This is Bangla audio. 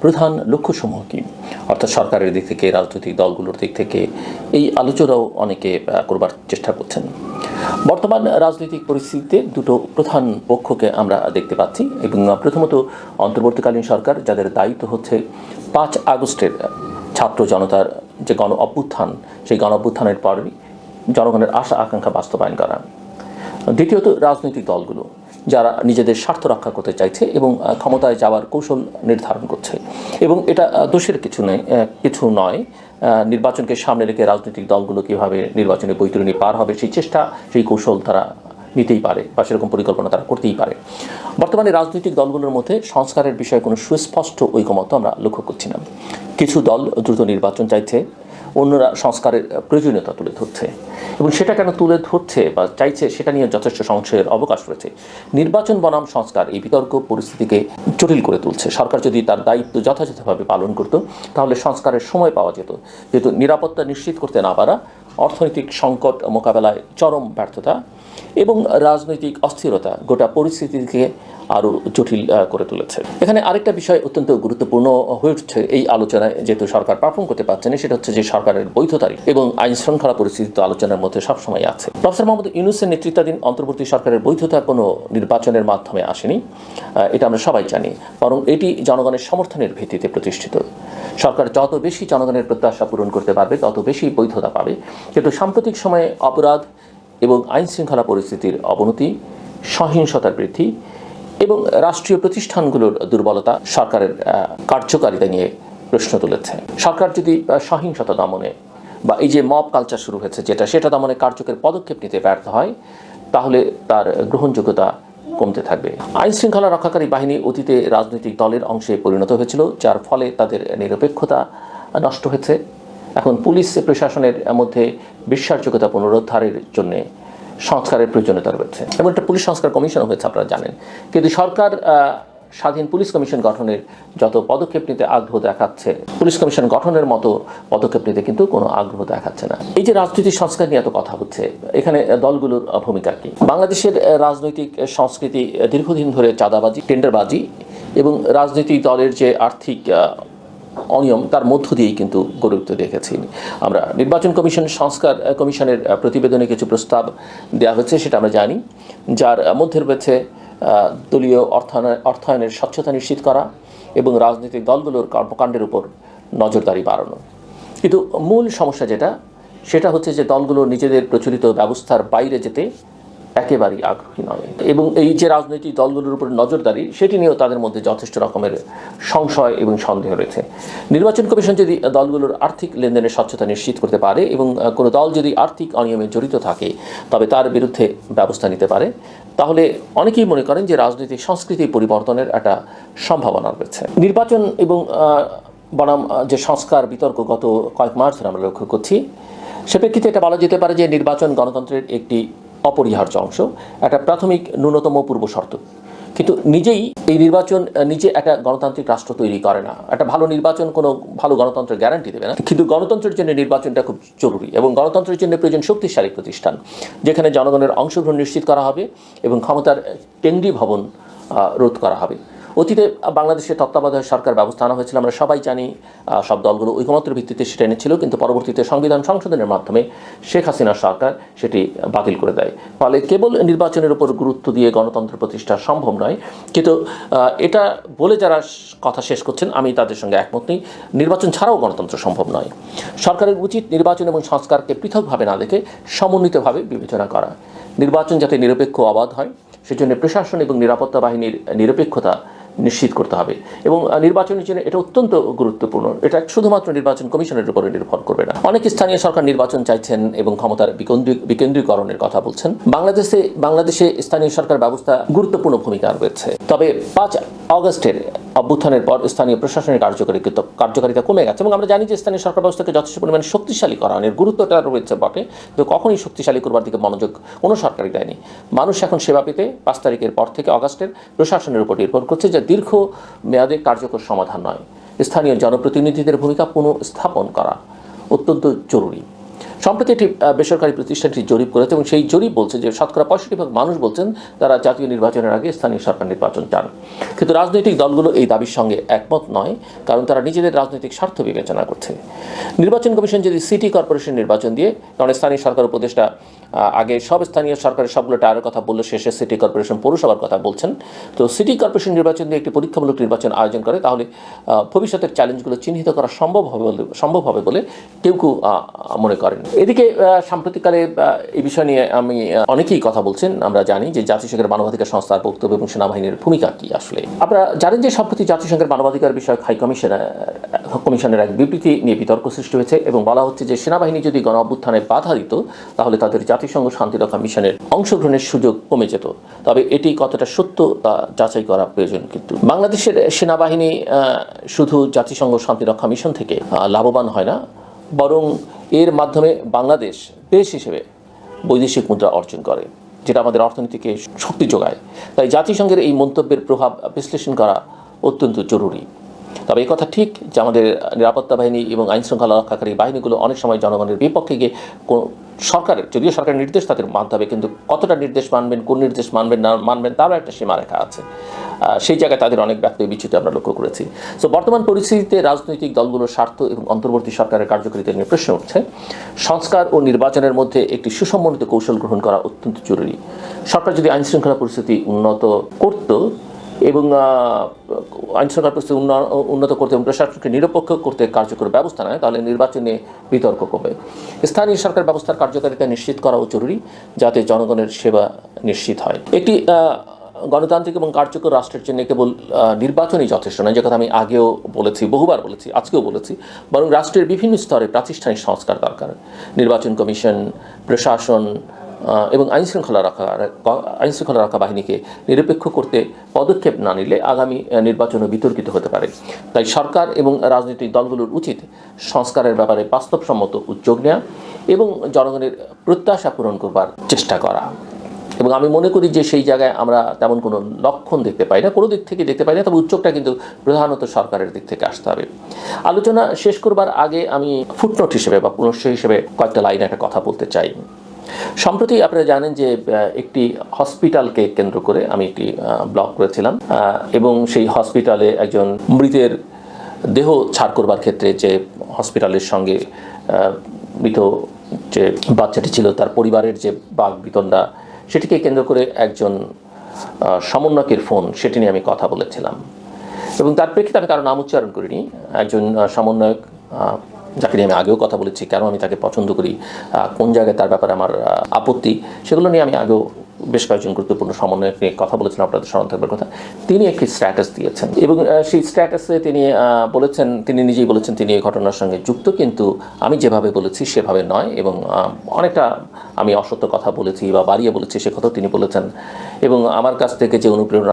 প্রধান লক্ষ্যসমূহ কী? অর্থাৎ সরকারের দিক থেকে, রাজনৈতিক দলগুলোর দিক থেকে এই আলোচনাও অনেকে করবার চেষ্টা করছেন। বর্তমান রাজনৈতিক পরিস্থিতিতে দুটো প্রধান পক্ষকে আমরা দেখতে পাচ্ছি এবং প্রথমত অন্তর্বর্তীকালীন সরকার, যাদের দায়িত্ব হচ্ছে পাঁচ আগস্টের ছাত্র জনতার যে গণ অভ্যুত্থান, সেই গণ অভ্যুত্থানের পরই জনগণের আশা আকাঙ্ক্ষা বাস্তবায়ন করা। দ্বিতীয়ত রাজনৈতিক দলগুলো। যারা নিজেদের স্বার্থ রক্ষা করতে চাইছে এবং ক্ষমতায় যাওয়ার কৌশল নির্ধারণ করছে। এবং এটা দোষের কিছু নেই কিছু নয়। নির্বাচনকে সামনে রেখে রাজনৈতিক দলগুলো কীভাবে নির্বাচনে বৈতরণী পার হবে, সেই চেষ্টা, সেই কৌশল তারা নিতেই পারে বা সেরকম পরিকল্পনা তারা করতেই পারে। বর্তমানে রাজনৈতিক দলগুলোর মধ্যে সংস্কারের বিষয়ে কোনো সুস্পষ্ট ঐকমত্য আমরা লক্ষ্য করছি না। কিছু দল দ্রুত নির্বাচন চাইছে অন্যরা সংস্কারের প্রয়োজনীয়তা তুলে ধরছে। এবং সেটা কেন তুলে ধরছে বা চাইছে, সেটা নিয়ে যথেষ্ট সংশয়ের অবকাশ রয়েছে। নির্বাচন বনাম সংস্কার এই বিতর্ক পরিস্থিতিকে জটিল করে তুলছে। সরকার যদি তার দায়িত্ব যথাযথভাবে পালন করত, তাহলে সংস্কারের সময় পাওয়া যেত। যেহেতু নিরাপত্তা নিশ্চিত করতে না পারা, অর্থনৈতিক সংকট মোকাবেলায় চরম ব্যর্থতা এবং রাজনৈতিক অস্থিরতা গোটা পরিস্থিতিকে আরও জটিল করে তুলেছে। এখানে আরেকটা বিষয় অত্যন্ত গুরুত্বপূর্ণ হয়ে উঠছে এই আলোচনায়, যেহেতু সরকার পারফর্ম করতে পারছে না, সেটা হচ্ছে যে সরকারের বৈধতারী এবং আইন শৃঙ্খলা পরিস্থিতি তো আলোচনার মধ্যে সবসময় আছে। প্রফেসর মোহাম্মদ ইউনুসের নেতৃত্বাধীন অন্তর্বর্তী সরকারের বৈধতা কোনো নির্বাচনের মাধ্যমে আসেনি এটা আমরা সবাই জানি, বরং এটি জনগণের সমর্থনের ভিত্তিতে প্রতিষ্ঠিত। সরকার যত বেশি জনগণের প্রত্যাশা পূরণ করতে পারবে, তত বেশি বৈধতা পাবে। কিন্তু সাম্প্রতিক সময়ে অপরাধ এবং আইন শৃঙ্খলা পরিস্থিতির অবনতি, সহিংসতার বৃদ্ধি এবং রাষ্ট্রীয় প্রতিষ্ঠানগুলোর দুর্বলতা সরকারের কার্যকারিতা নিয়ে প্রশ্ন তুলেছে। সরকার যদি সহিংসতা দমনে বা এই যে মব কালচার শুরু হয়েছে যেটা, সেটা দমনে কার্যকর পদক্ষেপ নিতে ব্যর্থ হয়, তাহলে তার গ্রহণযোগ্যতা কমতে থাকবে। আইন শৃঙ্খলা রক্ষাকারী বাহিনী অতীতে রাজনৈতিক দলের অংশে পরিণত হয়েছিল, যার ফলে তাদের নিরপেক্ষতা নষ্ট হয়েছে। এখন পুলিশ, প্রশাসনের মধ্যে বিশ্বাসযোগ্যতা পুনরুদ্ধারের জন্য সংস্কারের প্রয়োজনীয়তা রয়েছে। এবং একটা পুলিশ সংস্কার কমিশন হয়েছে, আপনারা জানেন। কিন্তু সরকার স্বাধীন পুলিশ কমিশন গঠনের যত পদক্ষেপ নিতে আগ্রহ দেখাচ্ছে, পুলিশ কমিশন গঠনের মতো পদক্ষেপ নিতে কিন্তু কোনো আগ্রহ দেখাচ্ছে না। এই যে রাজনৈতিক সংস্কার নিয়ে এত কথা হচ্ছে, এখানে দলগুলোর ভূমিকা কি? বাংলাদেশের রাজনৈতিক সংস্কৃতি দীর্ঘদিন ধরে চাঁদাবাজি, টেন্ডারবাজি এবং রাজনৈতিক দলের যে আর্থিক অনিয়ম তার মধ্য দিয়েই কিন্তু উঠতে দেখেছি আমরা নির্বাচন কমিশন, সংস্কার কমিশনের প্রতিবেদনে কিছু প্রস্তাব দেওয়া হয়েছে, সেটা আমরা জানি। যার মধ্যে রয়েছে দলীয় অর্থায়নের অর্থায়নের স্বচ্ছতা নিশ্চিত করা এবং রাজনৈতিক দলগুলোর কর্মকাণ্ডের উপর নজরদারি বাড়ানো। কিন্তু মূল সমস্যা যেটা, সেটা হচ্ছে যে দলগুলো নিজেদের প্রচলিত ব্যবস্থার বাইরে যেতে একেবারেই আগ্রহী নয়। এবং এই যে রাজনৈতিক দলগুলোর উপর নজরদারি, সেটি নিয়েও তাদের মধ্যে যথেষ্ট রকমের সংশয় এবং সন্দেহ রয়েছে। নির্বাচন কমিশন যদি দলগুলোর আর্থিক লেনদেনের স্বচ্ছতা নিশ্চিত করতে পারে এবং কোনো দল যদি আর্থিক অনিয়মে জড়িত থাকে, তবে তার বিরুদ্ধে ব্যবস্থা নিতে পারে, তাহলে অনেকেই মনে করেন যে রাজনৈতিক সংস্কৃতি পরিবর্তনের একটা সম্ভাবনা রয়েছে। নির্বাচন এবং বনাম যে সংস্কার বিতর্ক গত কয়েক মাস ধরে আমরা লক্ষ্য করছি, সে প্রেক্ষিতে এটা বলা যেতে পারে যে নির্বাচন গণতন্ত্রের একটি অপরিহার্য অংশ, একটা প্রাথমিক ন্যূনতম পূর্ব শর্ত। কিন্তু নিজেই এই নির্বাচন নিজে একটা গণতান্ত্রিক রাষ্ট্র তৈরি করে না। একটা ভালো নির্বাচন, কোনো ভালো গণতন্ত্রের গ্যারান্টি দেবে না। কিন্তু গণতন্ত্রের জন্য নির্বাচনটা খুব জরুরি এবং গণতন্ত্রের জন্য প্রয়োজন শক্তিশালী প্রতিষ্ঠান, যেখানে জনগণের অংশগ্রহণ নিশ্চিত করা হবে এবং ক্ষমতার কেন্দ্রীয় ভবন রোধ করা হবে। অতীতে বাংলাদেশের তত্ত্বাবধায়ক সরকার ব্যবস্থা আনা হয়েছিল, আমরা সবাই জানি সব দলগুলো ঐকমত্যের ভিত্তিতে সেটা এনেছিল, কিন্তু পরবর্তীতে সংবিধান সংশোধনের মাধ্যমে শেখ হাসিনার সরকার সেটি বাতিল করে দেয়। ফলে কেবল নির্বাচনের উপর গুরুত্ব দিয়ে গণতন্ত্র প্রতিষ্ঠা সম্ভব নয়, কিন্তু এটা বলে যারা কথা শেষ করছেন, আমি তাদের সঙ্গে একমত নেই, নির্বাচন ছাড়াও গণতন্ত্র সম্ভব নয়। সরকারের উচিত নির্বাচন এবং সংস্কারকে পৃথকভাবে না দেখে সমন্বিতভাবে বিবেচনা করা। নির্বাচন যাতে নিরপেক্ষ অবাধ হয়, সেজন্য প্রশাসন এবং নিরাপত্তা বাহিনীর নিরপেক্ষতা নিশ্চিত করতে হবে। এবং নির্বাচনের জন্য এটা অত্যন্ত গুরুত্বপূর্ণ। এটা শুধুমাত্র নির্বাচন কমিশনের উপরে নির্ভর করবে না। অনেক স্থানীয় সরকার নির্বাচন চাইছেন এবং ক্ষমতার বিকেন্দ্রীকরণের কথা বলছেন। বাংলাদেশে বাংলাদেশে স্থানীয় সরকার ব্যবস্থা গুরুত্বপূর্ণ ভূমিকা রয়েছে। তবে পাঁচ অগস্টের অভ্যুত্থানের পর স্থানীয় প্রশাসনের কার্যকারিতা কার্যকারিতা কমে গেছে এবং আমরা জানি যে স্থানীয় সরকার ব্যবস্থাকে যথেষ্ট পরিমাণে শক্তিশালী করানোর গুরুত্বটা রয়েছে বটে। কিন্তু কখনই শক্তিশালী করবার দিকে মনোযোগ কোনো সরকারই দেয়নি। মানুষ এখন সেবা পেতে পাঁচ তারিখের পর থেকে অগাস্টের প্রশাসনের উপর নির্ভর করছে যা দীর্ঘ মেয়াদে কার্যকর সমাধান নয়। স্থানীয় জনপ্রতিনিধিদের ভূমিকা পুনঃস্থাপন করা অত্যন্ত জরুরি। সম্প্রতি একটি বেসরকারি প্রতিষ্ঠানটি জরিপ করেছে এবং সেই জরিপ বলছে যে শতকরা পঁয়ষট্টি ভাগ মানুষ বলছেন তারা জাতীয় নির্বাচনের আগে স্থানীয় সরকার নির্বাচন চান। কিন্তু রাজনৈতিক দলগুলো এই দাবির সঙ্গে একমত নয়, কারণ তারা নিজেদের রাজনৈতিক স্বার্থ বিবেচনা করছে। নির্বাচন কমিশন যদি সিটি কর্পোরেশন নির্বাচন দিয়ে কারণ স্থানীয় সরকার উপদেষ্টা আগে সব স্থানীয় সরকারের সবগুলো টায়ারের কথা বলল, শেষে সিটি কর্পোরেশন পৌরসভার কথা বলছেন। তো সিটি কর্পোরেশন নির্বাচন দিয়ে একটি পরীক্ষামূলক নির্বাচন আয়োজন করে, তাহলে ভবিষ্যতের চ্যালেঞ্জগুলো চিহ্নিত করা সম্ভব হবে বলে, সম্ভব হবে বলে কেউ কেউ মনে করেন। এদিকে সাম্প্রতিককালে এই বিষয় নিয়ে আমি অনেকেই কথা বলছেন। আমরা জানি যে জাতিসংঘের মানবাধিকার সংস্থার বক্তব্য এবং সেনাবাহিনীর ভূমিকা কি আসলে? আপনারা জানেন যে সম্প্রতি জাতিসংঘের মানবাধিকার বিষয়ক হাই কমিশনার কমিশনের এক বিবৃতি নিয়ে বিতর্ক সৃষ্টি হয়েছে এবং বলা হচ্ছে যে সেনাবাহিনী যদি গণ অভ্যুত্থানে বাধা দিত, তাহলে তাদের জাতিসংঘ শান্তিরক্ষা মিশনের অংশগ্রহণের সুযোগ কমে যেত। তবে এটি কতটা সত্য তা যাচাই করা প্রয়োজন কিন্তু। বাংলাদেশের সেনাবাহিনী শুধু জাতিসংঘ শান্তিরক্ষা মিশন থেকে লাভবান হয় না, বরং এর মাধ্যমে বাংলাদেশ দেশ হিসেবে বৈদেশিক মুদ্রা অর্জন করে, যেটা আমাদের অর্থনীতিকে শক্তি যোগায়। তাই জাতিসংঘের এই মন্তব্যের প্রভাব বিশ্লেষণ করা অত্যন্ত জরুরি। তবে এই কথা ঠিক যে আমাদের নিরাপত্তা বাহিনী এবং আইন শৃঙ্খলা রক্ষাকারী বাহিনীগুলো অনেক সময় জনগণের বিপক্ষে গিয়ে সরকারের, যদিও সরকারের নির্দেশ তাদের মানতে হবে, কিন্তু কতটা নির্দেশ মানবেন, কোন নির্দেশ মানবেন না মানবেন তারও একটা সীমারেখা আছে। সেই জায়গায় তাদের অনেক ব্যক্তি বিচ্যুতি আমরা লক্ষ্য করেছি। তো বর্তমান পরিস্থিতিতে রাজনৈতিক দলগুলোর স্বার্থ এবং অন্তর্বর্তী সরকারের কার্যকারিতা নিয়ে প্রশ্ন উঠছে। সংস্কার ও নির্বাচনের মধ্যে একটি সুসম্মত কৌশল গ্রহণ করা অত্যন্ত জরুরি। সরকার যদি আইন শৃঙ্খলা পরিস্থিতি উন্নত করত এবং আহ, আইন শৃঙ্খলা পরিস্থিতি উন্নত করতে এবং প্রশাসনকে নিরপেক্ষ করতে কার্যকর ব্যবস্থা নেয় তাহলে নির্বাচনে বিতর্ক কমবে। স্থানীয় সরকার ব্যবস্থার কার্যকারিতা নিশ্চিত করাও জরুরি যাতে জনগণের সেবা নিশ্চিত হয়। একটি গণতান্ত্রিক এবং কার্যকর রাষ্ট্রের জন্য কেবল নির্বাচনই যথেষ্ট নয় যে কথা আমি আগেও বলেছি বহুবার বলেছি আজকেও বলেছি বরং রাষ্ট্রের বিভিন্ন স্তরে প্রাতিষ্ঠানিক সংস্কার দরকার। নির্বাচন কমিশন প্রশাসন এবং আইন শৃঙ্খলা রক্ষা আইন শৃঙ্খলা রক্ষা বাহিনীকে নিরপেক্ষ করতে পদক্ষেপ না নিলে আগামী আহ, নির্বাচনও বিতর্কিত হতে পারে। তাই সরকার এবং রাজনৈতিক দলগুলোর উচিত সংস্কারের ব্যাপারে বাস্তবসম্মত উদ্যোগ নেওয়া এবং জনগণের প্রত্যাশা পূরণ করবার চেষ্টা করা। এবং আমি মনে করি যে সেই জায়গায় আমরা তেমন কোনো লক্ষণ দেখতে পাই না কোনো দিক থেকে দেখতে পাই না তবে উদ্যোগটা কিন্তু প্রধানত সরকারের দিক থেকে আসতে হবে। আলোচনা শেষ করবার আগে আমি ফুটনোট হিসেবে বা পুনশ্চ হিসেবে কয়েকটা লাইনে একটা কথা বলতে চাই। সম্প্রতি আপনারা জানেন যে একটি হসপিটালকে কেন্দ্র করে আমি একটি ব্লগ করেছিলাম এবং সেই হসপিটালে একজন মৃতের দেহ ছাড় করবার ক্ষেত্রে যে হসপিটালের সঙ্গে মৃত যে বাচ্চাটি ছিল, তার পরিবারের যে বাঘ বিতণ্ডা, সেটিকে কেন্দ্র করে একজন সমন্বয়কের ফোন, সেটি নিয়ে আমি কথা বলেছিলাম। এবং তার প্রেক্ষিতে আমি কারও নাম উচ্চারণ করিনি। একজন সমন্বয়ক যাকে নিয়ে আমি আগেও কথা বলেছি, কেন আমি তাকে পছন্দ করি কোন জায়গায় তার ব্যাপারে আমার আপত্তি, সেগুলো নিয়ে আমি আগেও বেশ কয়েকজন গুরুত্বপূর্ণ সমন্বয়ক নিয়ে কথা বলেছিলাম আপনাদের স্মরণ থাকবার কথা। তিনি একটি স্ট্যাটাস দিয়েছেন এবং সেই স্ট্যাটাসে তিনি বলেছেন, তিনি নিজেই বলেছেন তিনি এই ঘটনার সঙ্গে যুক্ত, কিন্তু আমি যেভাবে বলেছি সেভাবে নয় এবং অনেকটা আমি অসত্য কথা বলেছি বা বাড়িয়ে বলেছি সে কথাও তিনি বলেছেন। এবং আমার কাছ থেকে যে অনুপ্রেরণা